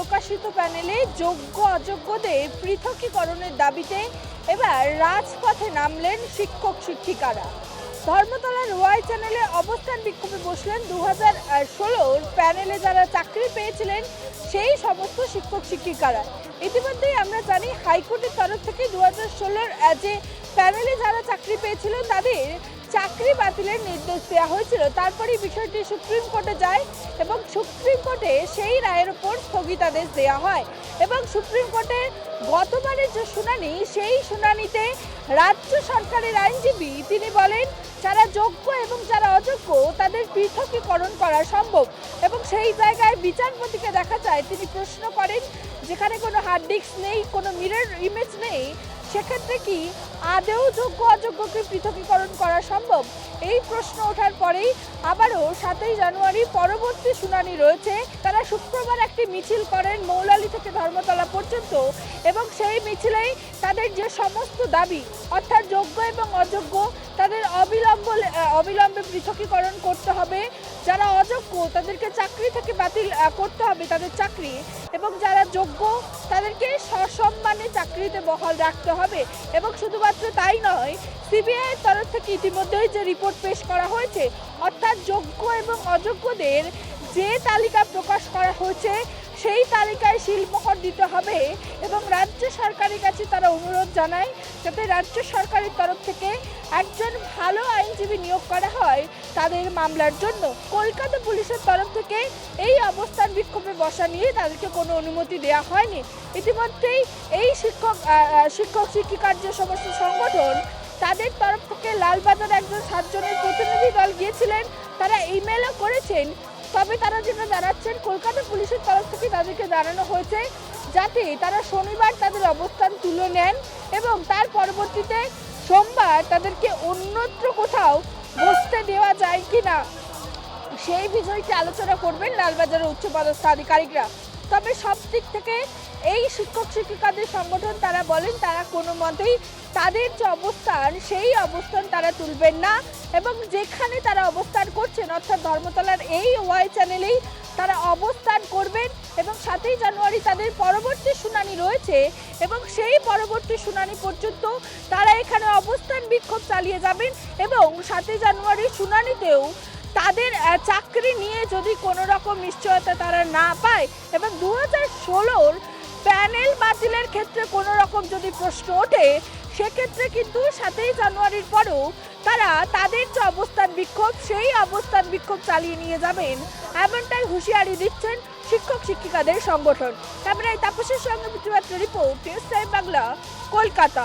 প্রকাশিত প্যানেলে যোগ্য অযোগ্যদের পৃথকীকরণের দাবিতে এবার রাজপথে নামলেন শিক্ষক শিক্ষিকারা। ধর্মতলার ওয়াই চ্যানেলে অবস্থান বিক্ষোভে বসলেন দু হাজার ষোলোর প্যানেলে যারা চাকরি পেয়েছিলেন, সেই সমস্ত শিক্ষক শিক্ষিকারা। ইতিমধ্যেই আমরা জানি হাইকোর্টের তরফ থেকে দু হাজার ষোলোর যে প্যানেলে যারা চাকরি পেয়েছিলেন তাদের চাকরি বাতিলের নির্দেশ দেওয়া হয়েছিল। তারপরে বিষয়টি সুপ্রিম কোর্টে যায় এবং সুপ্রিম কোর্টে সেই রায়ের ওপর স্থগিতাদেশ দেওয়া হয় এবং সুপ্রিম কোর্টে গতবারের যে শুনানি, সেই শুনানিতে রাজ্য সরকারের আইনজীবী তিনি বলেন, যারা যোগ্য এবং যারা অযোগ্য তাদের পৃথকীকরণ করা সম্ভব এবং সেই জায়গায় বিচারপতিকে দেখা যায়। তিনি প্রশ্ন করেন, যেখানে কোনো হার্ড ডিস্ক নেই, কোনো মিরর ইমেজ নেই সেক্ষেত্রে কি আদেও যোগ্য অযোগ্যকে পৃথকীকরণ করা সম্ভব? এই প্রশ্ন ওঠার পরেই আবারও সাতই জানুয়ারি পরবর্তী শুনানি রয়েছে। তারা শুক্রবার একটি মিছিল করেন মৌলালি থেকে ধর্মতলা পর্যন্ত এবং সেই মিছিলেই তাদের যে সমস্ত দাবি, অর্থাৎ যোগ্য এবং অযোগ্য, তাদের অবিলম্ব, অবিলম্বে পৃথকীকরণ করতে হবে। যারা অযোগ্য, তাদেরকে চাকরি থেকে বাতিল করতে হবে তাদের চাকরি এবং যারা যোগ্য, তাদেরকে সসম্মানে চাকরিতে বহাল রাখতে হবে এবং শুধুমাত্র তাই নয় সিবিআইয়ের তরফ থেকে ইতিমধ্যেই যে রিপোর্ট পেশ করা হয়েছে, অর্থাৎ যোগ্য এবং অযোগ্যদের যে তালিকা প্রকাশ করা হয়েছে, সেই তালিকায় শিলমোহর দিতে হবে এবং রাজ্য সরকারের কাছে তারা অনুরোধ জানায় যাতে রাজ্য সরকারের তরফ থেকে একজন ভালো আইনজীবী নিয়োগ করা হয়। তাদের মামলার জন্য কলকাতা পুলিশের তরফ থেকে এই অবস্থান বিক্ষোভে বসা নিয়ে তাদেরকে কোনো অনুমতি দেওয়া হয়নি। ইতিমধ্যেই এই শিক্ষক শিক্ষক শিক্ষিকার যে সমস্ত সংগঠন তাদের তরফ থেকে লালবাজার একজন সাতজনের প্রতিনিধি দল গিয়েছিলেন। তারা ইমেলও করেছেন। তবে তারা যেটা জানাচ্ছেন, কলকাতা পুলিশের তরফ থেকে তাদেরকে জানানো হয়েছে যাতে তারা শনিবার তাদের অবস্থান তুলে নেন এবং তার পরবর্তীতে সোমবার তাদেরকে অন্যত্র কোথাও দেওয়া কি কিনা? সেই বিষয়টি আলোচনা করবেন লালবাজারের উচ্চপদস্থ আধিকারিকরা। তবে সব দিক থেকে এই শিক্ষক শিক্ষিকাদের সংগঠন তারা বলেন, তারা কোনো মতেই তাদের যে অবস্থান, সেই অবস্থান তারা তুলবেন না এবং যেখানে তারা অবস্থান করছেন, অর্থাৎ ধর্মতলার এই ওয়াই চ্যানেলেই তারা অবস্থান করবেন এবং সাতই জানুয়ারি তাদের পরবর্তী শুনানি রয়েছে এবং সেই পরবর্তী শুনানি পর্যন্ত তারা এখানে অবস্থান বিক্ষোভ চালিয়ে যাবেন এবং সাতই জানুয়ারি শুনানিতেও তাদের চাকরি নিয়ে যদি কোনো রকম নিশ্চয়তা তারা না পায় এবং দু হাজার ষোলোর প্যানেল বাতিলের ক্ষেত্রে কোনো রকম যদি প্রশ্ন ওঠে, সেক্ষেত্রে কিন্তু সাতই জানুয়ারির পরেও তারা তাদের যে অবস্থান বিক্ষোভ, সেই অবস্থান বিক্ষোভ চালিয়ে নিয়ে যাবেন। এমনটাই হুঁশিয়ারি দিচ্ছেন শিক্ষক, শিক্ষিকাদের সংগঠন। ক্যামেরায় তাপসের সঙ্গে রিপোর্ট টাইম বাংলা, কলকাতা।